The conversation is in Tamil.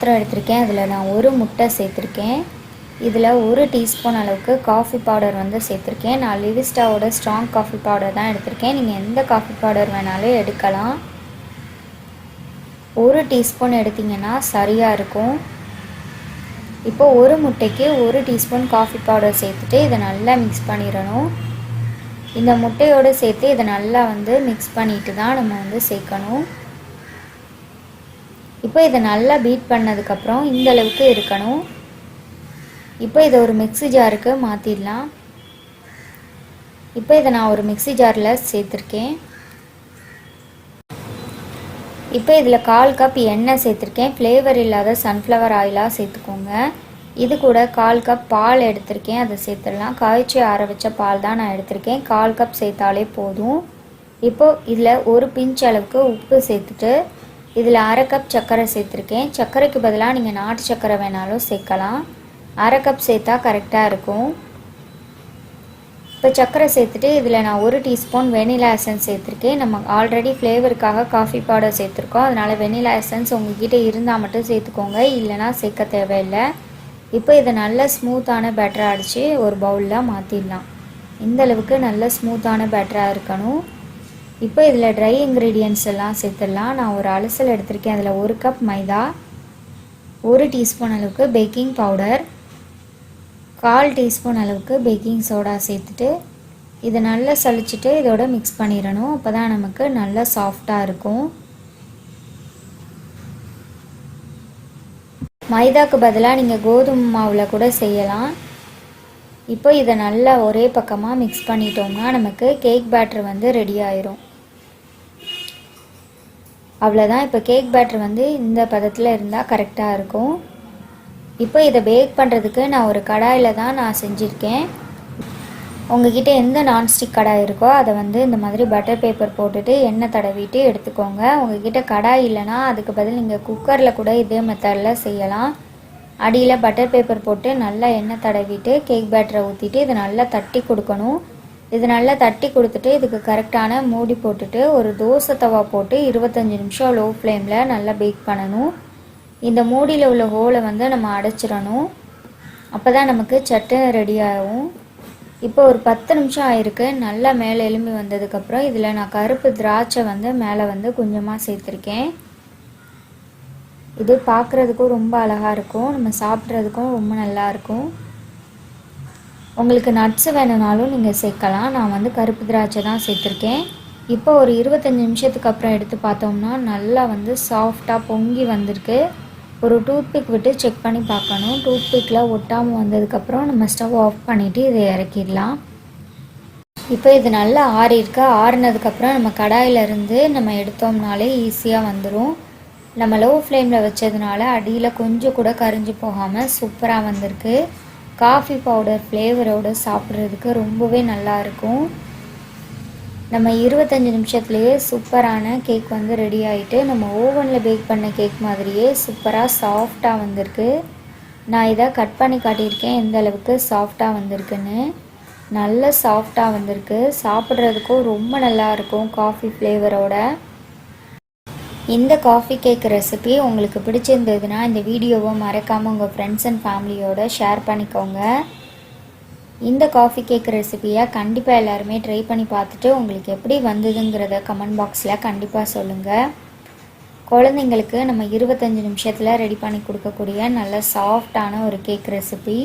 பாத்திரம் எடுத்திருக்கேன். அதில் நான் ஒரு முட்டை சேர்த்துருக்கேன். இதில் ஒரு டீஸ்பூன் அளவுக்கு காஃபி பவுடர் வந்து சேர்த்துருக்கேன். நான் லிவிஸ்டாவோட ஸ்ட்ராங் காஃபி பவுடர் தான் எடுத்திருக்கேன். நீங்கள் எந்த காஃபி பவுடர் வேணாலும் எடுக்கலாம். ஒரு டீஸ்பூன் எடுத்திங்கன்னா சரியாக இருக்கும். இப்போ ஒரு முட்டைக்கு ஒரு டீஸ்பூன் காஃபி பவுடர் சேர்த்துட்டு இதை நல்லா மிக்ஸ் பண்ணிடணும். இந்த முட்டையோடு சேர்த்து இதை நல்லா வந்து மிக்ஸ் பண்ணிட்டு தான் நம்ம வந்து சேர்க்கணும். இப்போ இதை நல்லா பீட் பண்ணதுக்கப்புறம் இந்த அளவுக்கு இருக்கணும். இப்போ இதை ஒரு மிக்ஸி ஜாருக்கு மாற்றிடலாம் இப்போ இதை நான் ஒரு மிக்ஸி ஜாரில் சேர்த்துருக்கேன். இப்போ இதில் கால் கப் எண்ணெய் சேர்த்துருக்கேன். ஃப்ளேவர் இல்லாத சன்ஃப்ளவர் ஆயிலாக சேர்த்துக்கோங்க. இது கூட கால் கப் பால் எடுத்திருக்கேன். அதை சேர்த்துடலாம். காய்ச்சி ஆற வச்ச பால் தான் நான் எடுத்திருக்கேன். கால் கப் சேர்த்தாலே போதும். இப்போது இதில் ஒரு பிஞ்ச் அளவுக்கு உப்பு சேர்த்துட்டு இதில் அரை கப் சர்க்கரை சேர்த்துருக்கேன். சர்க்கரைக்கு பதிலாக நீங்கள் நாட்டு சர்க்கரை வேணாலும் சேர்க்கலாம். அரை கப் சேர்த்தா கரெக்டாக இருக்கும். இப்போ சர்க்கரை சேர்த்துட்டு இதில் நான் ஒரு டீஸ்பூன் வெனிலா எசன்ஸ் சேர்த்துருக்கேன். நம்ம ஆல்ரெடி ஃப்ளேவருக்காக காஃபி பவுடர் சேர்த்துருக்கோம். அதனால் வெனிலா எசன்ஸ் உங்ககிட்ட இருந்தால் மட்டும் சேர்த்துக்கோங்க. இல்லைனா சேர்க்க தேவையில்லை. இப்போ இதை நல்ல ஸ்மூத்தான பேட்டராக அடித்து ஒரு பவுலில் மாற்றிடலாம் இந்த அளவுக்கு நல்ல ஸ்மூத்தான பேட்டராக இருக்கணும். இப்போ இதில் ட்ரை இன்க்ரீடியன்ட்ஸ் எல்லாம் சேர்த்துடலாம். நான் ஒரு அலசல் எடுத்திருக்கேன். அதில் ஒரு கப் மைதா ஒரு டீஸ்பூன் அளவுக்கு பேக்கிங் பவுடர் கால் டீஸ்பூன் அளவுக்கு பேக்கிங் சோடா சேர்த்துட்டு இதை நல்லா சளிச்சிட்டு இதோட மிக்ஸ் பண்ணிடணும். அப்போ தான் நமக்கு நல்லா சாஃப்டாக இருக்கும். மைதாக்கு பதிலாக நீங்கள் கோதுமை மாவில் கூட செய்யலாம். இப்போ இதை நல்லா ஒரே பக்கமாக மிக்ஸ் பண்ணிட்டோம்னா நமக்கு கேக் பேட்டர் வந்து ரெடி ஆயிரும். அவ்வளோதான் இப்போ கேக் பேட்டர் வந்து இந்த பதத்தில் இருந்தால் கரெக்டாக இருக்கும். இப்போ இதை பேக் பண்ணுறதுக்கு நான் ஒரு கடாயில் தான் நான் செஞ்சுருக்கேன். உங்ககிட்ட எந்த நான்ஸ்டிக் கடாய் இருக்கோ அதை வந்து இந்த மாதிரி பட்டர் பேப்பர் போட்டுட்டு எண்ணெய் தடவிட்டு எடுத்துக்கோங்க. உங்ககிட்ட கடாய் இல்லைன்னா அதுக்கு பதில் நீங்கள் குக்கரில் கூட இதே மெத்தடில் செய்யலாம். அடியில் பட்டர் பேப்பர் போட்டு நல்லா எண்ணெய் தடவிட்டு கேக் பேட்டரை ஊற்றிட்டு இதை நல்லா தட்டி கொடுக்கணும். இது நல்லா தட்டி கொடுத்துட்டு இதுக்கு கரெக்டான மூடி போட்டுட்டு ஒரு தோசை தவா போட்டு இருபத்தஞ்சி நிமிஷம் லோ ஃப்ளேமில் நல்லா பேக் பண்ணணும். இந்த மூடியில் உள்ள ஹோலை வந்து நம்ம அடைச்சிடணும். அப்போ தான் நமக்கு சட்டு ரெடி ஆகும். இப்போ ஒரு பத்து நிமிஷம் ஆயிருக்கு. நல்லா மேலே எலும்பி வந்ததுக்கப்புறம் இதில் நான் கருப்பு திராட்சை வந்து மேலே வந்து கொஞ்சமாக சேர்த்துருக்கேன். இது பார்க்குறதுக்கும் ரொம்ப அழகாக இருக்கும். நம்ம சாப்பிட்றதுக்கும் ரொம்ப நல்லாயிருக்கும் உங்களுக்கு நட்ஸு வேணுனாலும் நீங்கள் சேர்க்கலாம். நான் வந்து கருப்பு திராட்சை தான் சேர்த்துருக்கேன். இப்போ ஒரு இருபத்தஞ்சி நிமிஷத்துக்கு அப்புறம் எடுத்து பார்த்தோம்னா நல்லா வந்து சாஃப்டாக பொங்கி வந்திருக்கு. ஒரு டூத்பிக் விட்டு செக் பண்ணி பார்க்கணும். டூத்பிக்கில் ஒட்டாமல் வந்ததுக்கப்புறம் நம்ம ஸ்டவ் ஆஃப் பண்ணிவிட்டு இதை இறக்கிடலாம். இப்போ இது நல்லா ஆறியிருக்கு. ஆறினதுக்கப்புறம் ஆறுனதுக்கப்புறம் நம்ம கடாயிலிருந்து நம்ம எடுத்தோம்னாலே ஈஸியாக வந்துடும் நம்ம லோ ஃப்ளேமில் வச்சதுனால அடியில் கொஞ்சம் கூட கரிஞ்சு போகாமல் சூப்பராக வந்திருக்கு. காஃபி பவுடர் ஃப்ளேவரோடு சாப்பிட்றதுக்கு ரொம்பவே நல்லாயிருக்கும் நம்ம இருபத்தஞ்சி நிமிஷத்துலேயே சூப்பரான கேக் வந்து ரெடி ஆகிட்டு நம்ம ஓவனில் பேக் பண்ண கேக் மாதிரியே சூப்பராக சாஃப்டாக வந்திருக்கு. நான் இதை கட் பண்ணி காட்டியிருக்கேன் எந்த அளவுக்கு சாஃப்டாக வந்திருக்குன்னு. நல்ல சாஃப்டாக வந்திருக்கு. சாப்பிட்றதுக்கும் ரொம்ப நல்லா இருக்கும் காஃபி ஃப்ளேவரோட இந்த காஃபி கேக் ரெசிபி உங்களுக்கு பிடிச்சிருந்ததுன்னா இந்த வீடியோவை மறக்காமல் உங்கள் ஃப்ரெண்ட்ஸ் அண்ட் ஃபேமிலியோட ஷேர் பண்ணிக்கோங்க. இந்த காஃபி கேக் ரெசிபியை கண்டிப்பாக எல்லாருமே ட்ரை பண்ணி பார்த்துட்டு உங்களுக்கு எப்படி வந்ததுங்கிறத கமெண்ட் பாக்ஸில் கண்டிப்பாக சொல்லுங்கள் குழந்தைங்களுக்கு நம்ம இருபத்தஞ்சி நிமிஷத்தில் ரெடி பண்ணி கொடுக்கக்கூடிய நல்ல சாஃப்டான ஒரு கேக் ரெசிபி